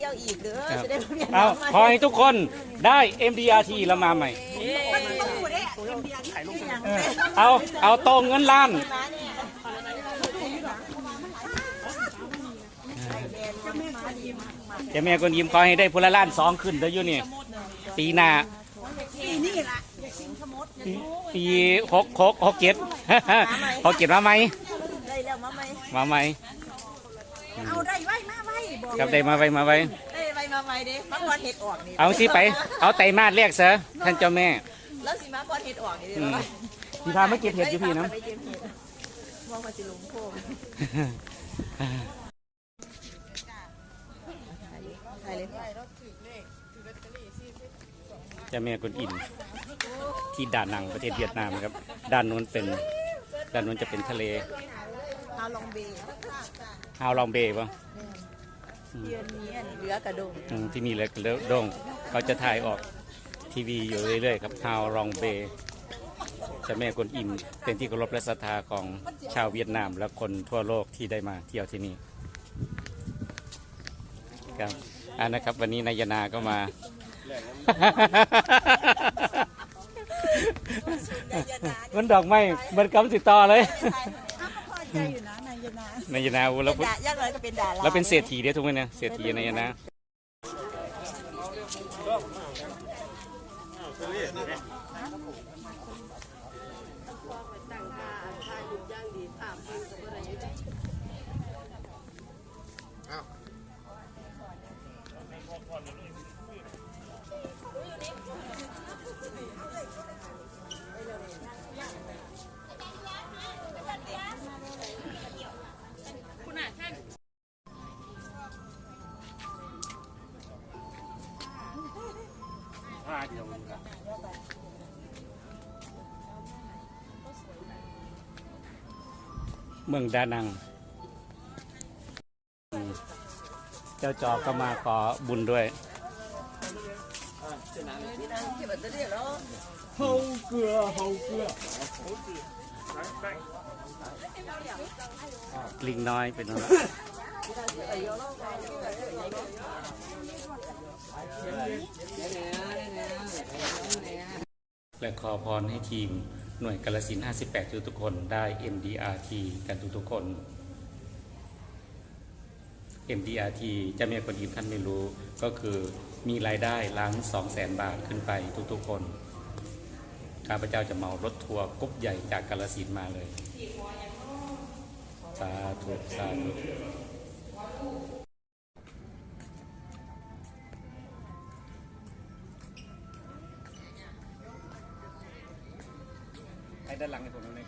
เที่ยวอีกเด้อจะได้เรียนเอาขอให้ทุกคนได้ MDRT แล้วมาใหม่ มันต้องอยู่ได้เอ็มดีอาร์ที่อย่างเออเอาเอาตรงเงินล้านมาเนี่ยเจะแม่คนยิ้มขอให้ได้พลล้านสองขึ้นเด้ออยู่นี่ ปีหน้า ปีนี่ล่ะปีปีหกหกหกเจ็ด หกเจ็ดมาไหมได้แล้วมาไหมมาไหม เอาได้ไว้มาไว้บอกครับได้มาไว้มาไว้ได้ไว้มาไว้เด้มาก่อนเห็ดออกนี่เอาสิไป เอาไตรมาสแรกเสอะท่านเจ้าแม่ แล้วสิมาก่อนเห็ดออกนี่อืเด้มอที่พามาเก็บเห็ดอยู่พี่น้ไปเก็บเห็ดมองมาสิลงโพงำใช่เลยเจ้าแม่กุนอินที่ด่านนังประเทศเวียดนามครับ ด้านนู้นเป็นด้านนู้นจะเป็นทะเล ฮาลองเบย์ฮาวลองเบย์ป่ะเดือนนี้อันเหลือกระดงอืมที่นี่เลยโด่งเขาจะถ่ายออกทีวีอยู่เรื่อยๆครับฮาวลองเบย์เจ้าแม่กุนอินเป็นที่เคารพและศรัทธาของชาวเวียดนามและคนทั่วโลกที่ได้มาเที่ยวที่นี่ครับอันนะครับวันนี้นายนาก็มามันดอกไม้มันกำสิต่อเลยพอ ใจอยู่นะนายนานายนาอู้แล้วด่ายากเลยก็เป็นดาราเราเป็นเศรษฐีเดียวทุกคนเนี่ยเศรษฐีนายนา เมืองดานัง เจ้าจอก็มาขอบุญด้วยหงเกือหงเกือลิงน้อยเป็นอะไร และขอพรให้ทีมหน่วยกาลสินธุ์58 ทุกคนได้ MDRT กันทุกๆคน MDRT จะมีคนยิ้มท่านไม่รู้ก็คือมีรายได้ล้าน2 0 0แสนบาทขึ้นไปทุกๆคนข้าพเจ้าจะเมารถทัวร์กรุ๊ปใหญ่จากกาลสินมาเลย สาธุ สาธุ ไปด้านหลังให้ผมหน่อยครับ